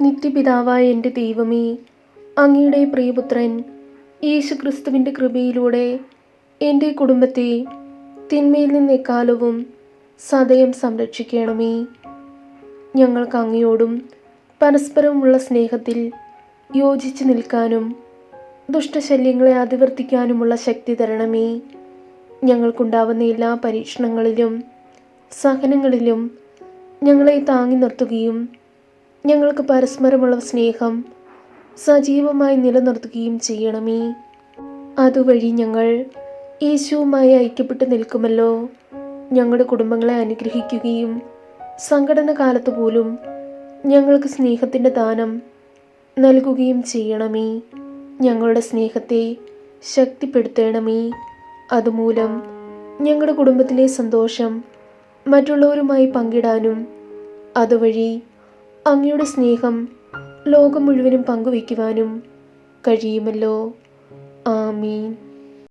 നിത്യപിതാവായ എന്റെ ദൈവമേ അങ്ങയുടെ പ്രിയപുത്രൻ യേശുക്രിസ്തുവിന്റെ കൃപയിലൂടെ എന്റെ കുടുംബത്തെ തിന്മയിൽ നിന്ന് എക്കാലവും സദയം സംരക്ഷിക്കണമേ. ഞങ്ങൾക്ക് അങ്ങയോടും പരസ്പരമുള്ള സ്നേഹത്തിൽ യോജിച്ച് നിൽക്കാനും ദുഷ്ടശല്യങ്ങളെ അതിവർത്തിക്കാനുമുള്ള ശക്തി തരണമേ. ഞങ്ങൾക്കുണ്ടാവുന്ന എല്ലാ പരീക്ഷണങ്ങളിലും സഹനങ്ങളിലും ഞങ്ങളെ താങ്ങി നിർത്തുകയും ഞങ്ങൾക്ക് പരസ്പരമുള്ള സ്നേഹം സജീവമായി നിലനിർത്തുകയും ചെയ്യണമേ. അതുവഴി ഞങ്ങൾ യേശുവുമായി ഐക്യപ്പെട്ട് നിൽക്കുമല്ലോ. ഞങ്ങളുടെ കുടുംബങ്ങളെ അനുഗ്രഹിക്കുകയും സംഘടന കാലത്ത് പോലും ഞങ്ങൾക്ക് സ്നേഹത്തിന്റെ ദാനം നൽകുകയും ചെയ്യണമേ. ഞങ്ങളുടെ സ്നേഹത്തെ ശക്തിപ്പെടുത്തണമേ. അതുമൂലം ഞങ്ങളുടെ കുടുംബത്തിലെ സന്തോഷം മറ്റുള്ളവരുമായി പങ്കിടാനും അതുവഴി അങ്ങയുടെ സ്നേഹം ലോകം മുഴുവനും പങ്കുവയ്ക്കുവാനും കഴിയുമല്ലോ. ആമീൻ.